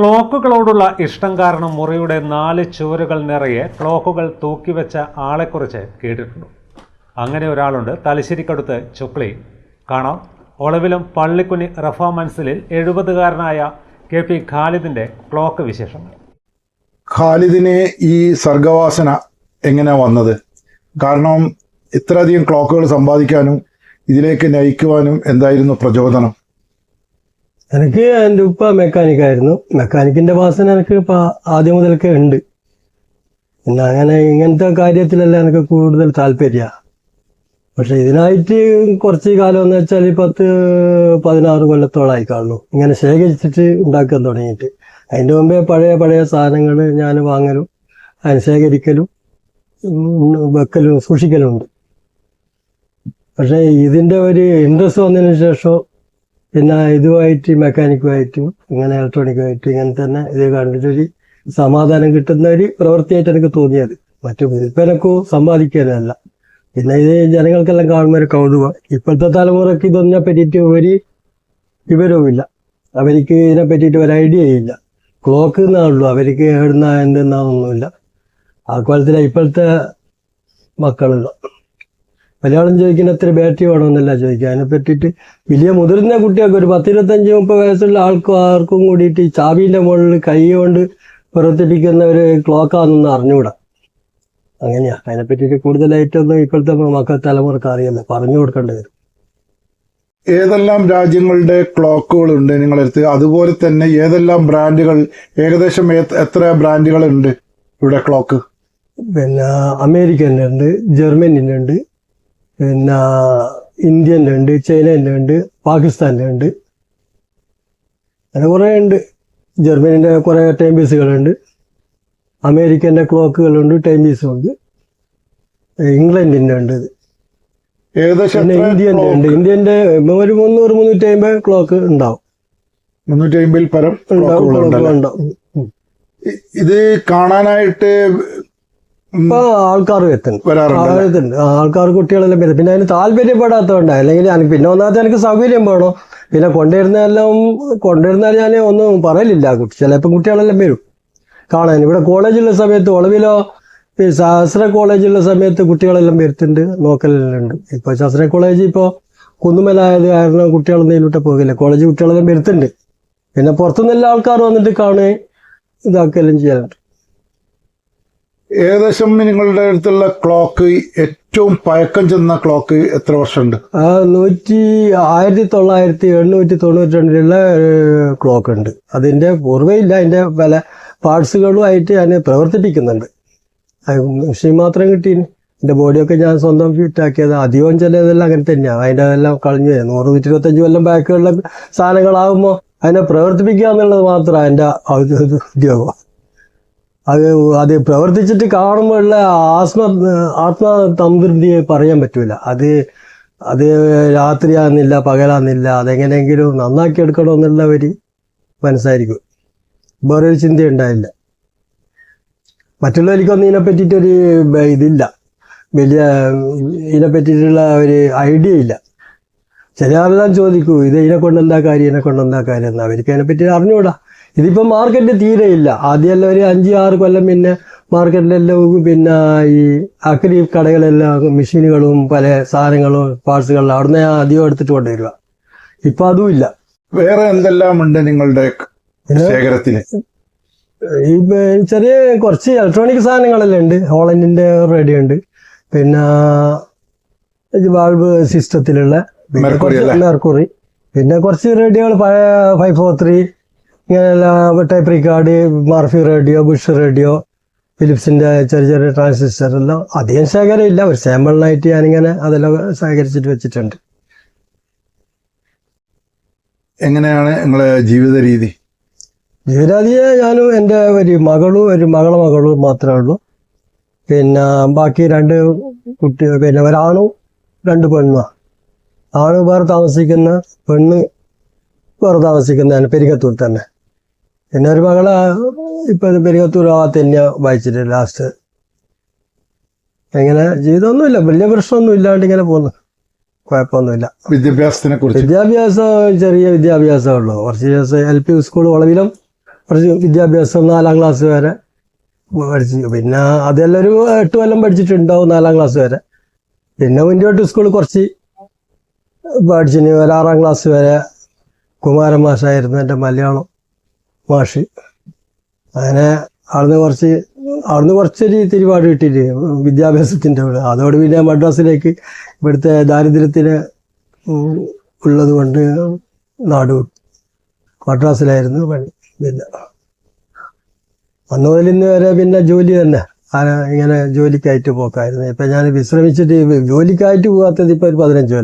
ക്ലോക്കുകളോടുള്ള ഇഷ്ടം കാരണം മുറിയുടെ നാല് ചുവരുകൾ നിറയെ ക്ലോക്കുകൾ തൂക്കിവെച്ച ആളെക്കുറിച്ച് കേട്ടിട്ടുണ്ട്. അങ്ങനെ ഒരാളുണ്ട്. തലശ്ശേരിക്കടുത്ത് ചുക്ലി. കാണാം. ഒളവിലും പള്ളിക്കുനി റഫ മൻസിലിൽ എഴുപതുകാരനായ കെ പി ഖാലിദിന്റെ ക്ലോക്ക് വിശേഷങ്ങൾ. ഖാലിദിനെ ഈ സർഗവാസന എങ്ങനെ വന്നത്? കാരണം ഇത്രയധികം ക്ലോക്കുകൾ സമ്പാദിക്കാനും ഇതിലേക്ക് നയിക്കുവാനും എന്തായിരുന്നു പ്രചോദനം? എനിക്ക് എന്റെ ഉപ്പ മെക്കാനിക്കായിരുന്നു മെക്കാനിക്കിന്റെ വാസന എനിക്ക് ഇപ്പോൾ ആദ്യം മുതൽക്കേ ഉണ്ട്. പിന്നെ അങ്ങനെ ഇങ്ങനത്തെ കാര്യത്തിലല്ല എനിക്ക് കൂടുതൽ താല്പര്യ. പക്ഷെ ഇതിനായിട്ട് കുറച്ച് കാലം എന്ന് വെച്ചാൽ പത്ത് പതിനാറ് കൊല്ലത്തോളമായി കാണുള്ളൂ ഇങ്ങനെ ശേഖരിച്ചിട്ട് ഉണ്ടാക്കാൻ തുടങ്ങിയിട്ട്. അതിന്റെ മുമ്പേ പഴയ പഴയ സാധനങ്ങൾ ഞാൻ വാങ്ങലും അതിന് ശേഖരിക്കലും വെക്കലും സൂക്ഷിക്കലും ഉണ്ട്. പക്ഷേ ഇതിന്റെ ഒരു ഇൻട്രസ്റ്റ് വന്നതിന് ശേഷം പിന്നെ ഇതുമായിട്ട് മെക്കാനിക്കുമായിട്ടും ഇങ്ങനെ ഇലക്ട്രോണിക്കുമായിട്ടും ഇങ്ങനെ തന്നെ ഇത് കണ്ടിട്ടൊരു സമാധാനം കിട്ടുന്ന ഒരു പ്രവൃത്തിയായിട്ട് എനിക്ക് തോന്നിയത്. മറ്റു വിൽപ്പനക്കോ സമ്പാദിക്കാനല്ല. പിന്നെ ഇത് ജനങ്ങൾക്കെല്ലാം കാണുന്ന ഒരു കൗതുകം. ഇപ്പോഴത്തെ തലമുറയ്ക്ക് ഇതൊന്നിനെ പറ്റിയിട്ട് ഒരു വിവരവുമില്ല. അവർക്ക് ഇതിനെ പറ്റിയിട്ട് ഒരു ഐഡിയ ഇല്ല ക്ലോക്ക് എന്നാണുള്ളൂ അവർക്ക് എവിടുന്ന എന്തെന്നാണെന്നൊന്നുമില്ല ആ കോലത്തിലെ ഇപ്പോഴത്തെ മക്കളുള്ള മലയാളം ചോദിക്കുന്ന എത്ര ബാറ്ററി വേണമെന്നല്ല ചോദിക്കുക. അതിനെ പറ്റിയിട്ട് വലിയ മുതിർന്ന കുട്ടികൾക്ക് ഒരു പത്തിരുപത്തഞ്ച് മുപ്പത് വയസ്സുള്ള ആൾക്കും ആർക്കും കൂടിയിട്ട് ഈ ചാബീന്റെ മുകളിൽ കൈ കൊണ്ട് പ്രവർത്തിപ്പിക്കുന്ന ഒരു ക്ലോക്കാണെന്ന് അറിഞ്ഞുകൂടാ. അങ്ങനെയാ. അതിനെ പറ്റിയിട്ട് കൂടുതലായിട്ടൊന്നും ഇപ്പോഴത്തെ മക്കൾ തലമുറയ്ക്ക് അറിയില്ല. പറഞ്ഞു കൊടുക്കേണ്ടി വരും. ഏതെല്ലാം രാജ്യങ്ങളുടെ ക്ലോക്കുകൾ ഉണ്ട് നിങ്ങളടുത്ത്? അതുപോലെ തന്നെ ഏതെല്ലാം ബ്രാൻഡുകൾ ഏകദേശം എത്ര ബ്രാൻഡുകൾ ഉണ്ട് ഇവിടെ ക്ലോക്ക് പിന്നെ അമേരിക്കന്റെ ഉണ്ട് ജർമ്മനിന്റെ ഉണ്ട് പിന്നെ ഇന്ത്യന്റെ ഉണ്ട് പാകിസ്ഥാനിലുണ്ട്. ഉണ്ട് പാകിസ്ഥാന്റെ ഉണ്ട് അങ്ങനെ കുറേ ഉണ്ട്. ജർമ്മനിന്റെ കുറേ ടൈം പീസുകളുണ്ട് അമേരിക്കന്റെ ക്ലോക്കുകളുണ്ട് ടൈം പീസും ഉണ്ട് ഇംഗ്ലണ്ടിന്റെ ഉണ്ട് ഇത്. ഏകദേശം പിന്നെ ഇന്ത്യന്റെ ഉണ്ട്? ഇന്ത്യന്റെ ഒരു മുന്നൂറ് മുന്നൂറ്റി അമ്പത് ക്ലോക്ക് ഉണ്ടാവും. മുന്നൂറ്റി അമ്പതിൽ പരം ഉണ്ടാവും ഇത് കാണാനായിട്ട് ഇപ്പൊ ആൾക്കാർ എത്തുന്നുണ്ട് ആൾക്കാർ കുട്ടികളെല്ലാം വരും പിന്നെ അതിന് താല്പര്യപ്പെടാത്തതുകൊണ്ട് അല്ലെങ്കിൽ എനിക്ക് പിന്നെ ഒന്നാമത്തെ എനിക്ക് സൗകര്യം വേണം? പിന്നെ കൊണ്ടുവരുന്നതെല്ലാം കൊണ്ടുവരുന്നാൽ ഞാൻ ഒന്നും പറയലില്ല കുട്ടി. ചിലപ്പോൾ കുട്ടികളെല്ലാം വരും കാണാൻ. ഇവിടെ കോളേജുള്ള സമയത്ത് ഒളവിലോ ഈ ശാസ്ത്ര കോളേജുള്ള സമയത്ത് കുട്ടികളെല്ലാം വരുത്തുന്നുണ്ട് നോക്കലുണ്ട് ഇപ്പോൾ ശാസ്ത്ര കോളേജ് ഇപ്പോൾ കുന്നുമലായത് കാരണം കുട്ടികളൊന്നും ഇതിലോട്ട് പോകില്ല. കോളേജ് കുട്ടികളെല്ലാം വരുത്തുന്നുണ്ട് പിന്നെ പുറത്തുനിന്നെല്ലാം ആൾക്കാർ വന്നിട്ട് കാണുകയും ഇതാക്കുകയെല്ലാം ചെയ്യാറുണ്ട്. ഏകദേശം നിങ്ങളുടെ അടുത്തുള്ള ക്ലോക്ക് ഏറ്റവും പഴക്കം ചെന്ന ക്ലോക്ക് എത്ര വർഷമുണ്ട്? ആ നൂറ്റി ആയിരത്തി തൊള്ളായിരത്തി എണ്ണൂറ്റി തൊണ്ണൂറ്റി രണ്ടിലുള്ള ക്ലോക്ക് ഉണ്ട്. അതിന്റെ പൂർവയില്ല അതിന്റെ പല പാർട്സുകളും ആയിട്ട് ഞാൻ പ്രവർത്തിപ്പിക്കുന്നുണ്ട്. മെഷീൻ മാത്രം കിട്ടീന് എന്റെ ബോഡിയൊക്കെ ഞാൻ സ്വന്തം ഫിറ്റാക്കിയത് അധികവും ചിലതെല്ലാം അങ്ങനെ തന്നെയാണ് അതിന്റെ എല്ലാം കളഞ്ഞു. നൂറ് നൂറ്റി ഇരുപത്തഞ്ച് കൊല്ലം ബാക്കിയുള്ള സാധനങ്ങളാകുമ്പോൾ അതിനെ പ്രവർത്തിപ്പിക്കുക എന്നുള്ളത് മാത്രമാണ് എന്റെ ഉദ്യോഗം. അത് അത് പ്രവർത്തിച്ചിട്ട് കാണുമ്പോഴുള്ള ആത്മ ആത്മതംതൃപ്തി പറയാൻ പറ്റൂല. അത് അത് രാത്രിയാകുന്നില്ല പകലാകുന്നില്ല അതെങ്ങനെയെങ്കിലും നന്നാക്കി എടുക്കണമെന്നുള്ള ഒരു മനസ്സായിരിക്കും. വേറൊരു ചിന്ത ഉണ്ടായില്ല. മറ്റുള്ളവർക്കൊന്നും ഇതിനെ പറ്റിയിട്ടൊരു ഇതില്ല. വലിയ ഇതിനെ പറ്റിയിട്ടുള്ള ഒരു ഐഡിയ ഇല്ല. ചില ആളെല്ലാം ചോദിക്കൂ ഇത് ഇതിനെ കൊണ്ട് എന്താ കാര്യം? ഇതിനെ കൊണ്ട് എന്താ കാര്യം? എന്ന്. അവർക്ക് അതിനെ പറ്റി അറിഞ്ഞൂടാ ഇതിപ്പം മാർക്കറ്റ് തീരെ ഇല്ല ആദ്യമെല്ലാം ഒരു അഞ്ച് ആറ് കൊല്ലം പിന്നെ മാർക്കറ്റിലെല്ലാം പിന്നെ ഈ അക്രി കടകളെല്ലാം മെഷീനുകളും പല സാധനങ്ങളും പാർട്സുകളും അവിടുന്ന് ഞാൻ അധികം എടുത്തിട്ട് കൊണ്ടുവരിക. ഇപ്പം അതുമില്ല വേറെ എന്തെല്ലാം ഉണ്ട് നിങ്ങളുടെ ശേഖരത്തിന്? ഈ ചെറിയ കുറച്ച് ഇലക്ട്രോണിക് സാധനങ്ങളെല്ലാം ഉണ്ട്. ഹോളൻഡിന്റെ റേഡിയോ ഉണ്ട്. പിന്നെ വാൾവ് സിസ്റ്റത്തിലുള്ള മെർക്കുറി പിന്നെ കുറച്ച് റേഡിയോകൾ പഴയ ഫൈവ് ഫോർ ത്രീ ഇങ്ങനെയുള്ള type record Murphy radio Bush radio ഫിലിപ്സിന്റെ ചെറിയ ചെറിയ ട്രാൻസിസ്റ്റർ എല്ലാം അധികം ശേഖരം ഇല്ല ഒരു സാമ്പിളിനായിട്ട് ഞാനിങ്ങനെ അതെല്ലാം ശേഖരിച്ചിട്ട് വെച്ചിട്ടുണ്ട്. എങ്ങനെയാണ് നിങ്ങളെ ജീവിത രീതി? ജീവിതരീതിയെ ഞാനും എന്റെ ഒരു മകളും ഒരു മകളെ മകളും മാത്രമേ ഉള്ളൂ. പിന്നെ ബാക്കി രണ്ട് കുട്ടി പിന്നെ ഒരാണും രണ്ട് പെണ്ണുമാ ആണ് വേറെ താമസിക്കുന്ന പെണ്ണ് വേറെ താമസിക്കുന്നതാണ് പെരികത്തൂർ തന്നെ. പിന്നെ ഒരു മകളെ ഇപ്പം പെരികത്തൂർ ആ തന്നെ വായിച്ചിട്ട് ലാസ്റ്റ് എങ്ങനെ ജീവിതമൊന്നുമില്ല വലിയ പ്രശ്നമൊന്നും ഇല്ലാണ്ട് ഇങ്ങനെ പോകുന്നു. കുഴപ്പമൊന്നുമില്ല. വിദ്യാഭ്യാസത്തിനെ കുറിച്ച്. വിദ്യാഭ്യാസം ചെറിയ വിദ്യാഭ്യാസമേ ഉള്ളൂ. കുറച്ച് ദിവസം എൽ പി സ്കൂൾ വളവിലും കുറച്ച് വിദ്യാഭ്യാസം നാലാം ക്ലാസ് വരെ പഠിച്ചു. പിന്നെ അതെല്ലാം ഒരു എട്ട് കൊല്ലം പഠിച്ചിട്ടുണ്ടാവും നാലാം ക്ലാസ് വരെ. പിന്നെ മുന്നോട്ട് സ്കൂൾ കുറച്ച് പഠിച്ചിന് ഒരു ആറാം ക്ലാസ് വരെ കുമാരൻ മാഷായിരുന്നു എന്റെ മലയാളം. മാഷ് അങ്ങനെ അവിടുന്ന് കുറച്ച് അവിടുന്ന് കുറച്ചൊരു തിരുപാട് കിട്ടിയിട്ട് വിദ്യാഭ്യാസത്തിന്റെ അവിടെ. അതോട് പിന്നെ മദ്രാസിലേക്ക് ഇവിടുത്തെ ദാരിദ്ര്യത്തിന് ഉള്ളത് കൊണ്ട് നാട് മദ്രാസിലായിരുന്നു പണി. പിന്നെ അന്ന് ഇന്ന് വരെ പിന്നെ ജോലി തന്നെ. ഇങ്ങനെ ജോലിക്കായിട്ട് പോക്കായിരുന്നു. ഇപ്പം ഞാൻ വിശ്രമിച്ചിട്ട് ജോലിക്കായിട്ട് പോകാത്തത് ഇപ്പോൾ ഒരു പതിനഞ്ച്